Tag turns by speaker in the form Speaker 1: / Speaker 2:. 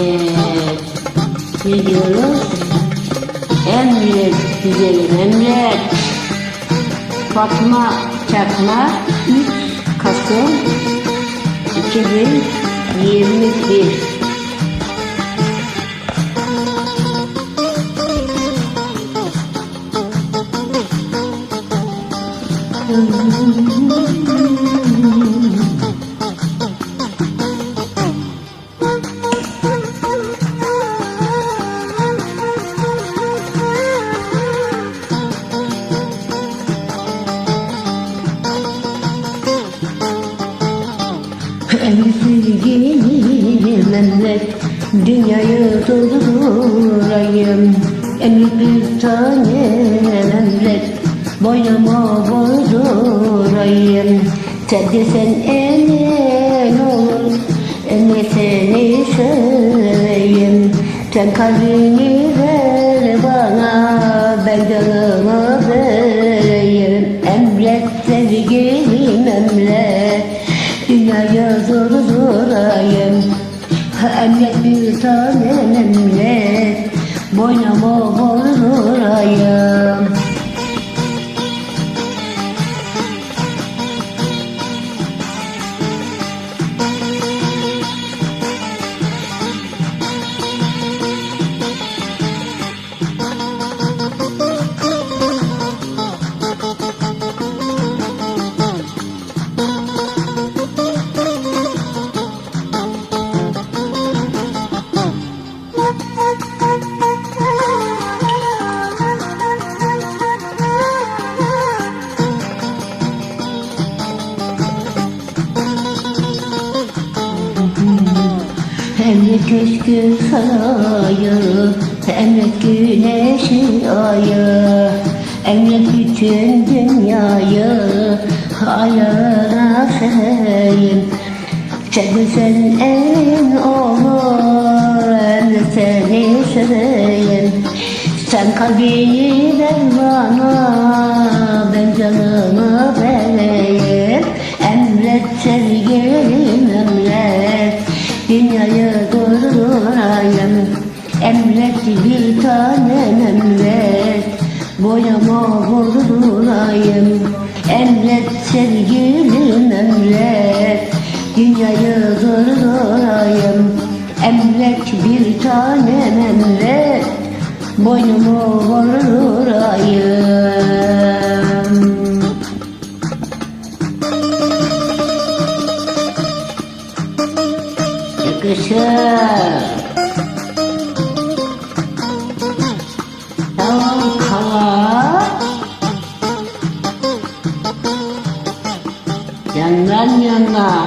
Speaker 1: Evet. Ne diyoruz? Emret güzelim emret. Fatma Çakma 3 Kasım 2021 En sevgilim emret Dünyayı doldurayım En bir tanem emret Boynuma bozdurayım. Sen desen emin olur Emre seni seveyim. Sen kalbini ver bana Ben canımı Emret bir tanem emret Boynuma vurayım Emret köşkü sarayı Emret güneşi ayı. Emret bütün dünyayı Ayağına sereyim Sen sen en olur Emret seni seveyim. Sen kalbini ver bana Ben canımı Dünyayı durdurayım Emret bir tanem emret Boyama vurdurayım. Emret sevgilim emret Dünyayı durdurayım Emret bir tanem emret Boynumu vurdurayım Yakışır. Tamam kala. Yandan yana.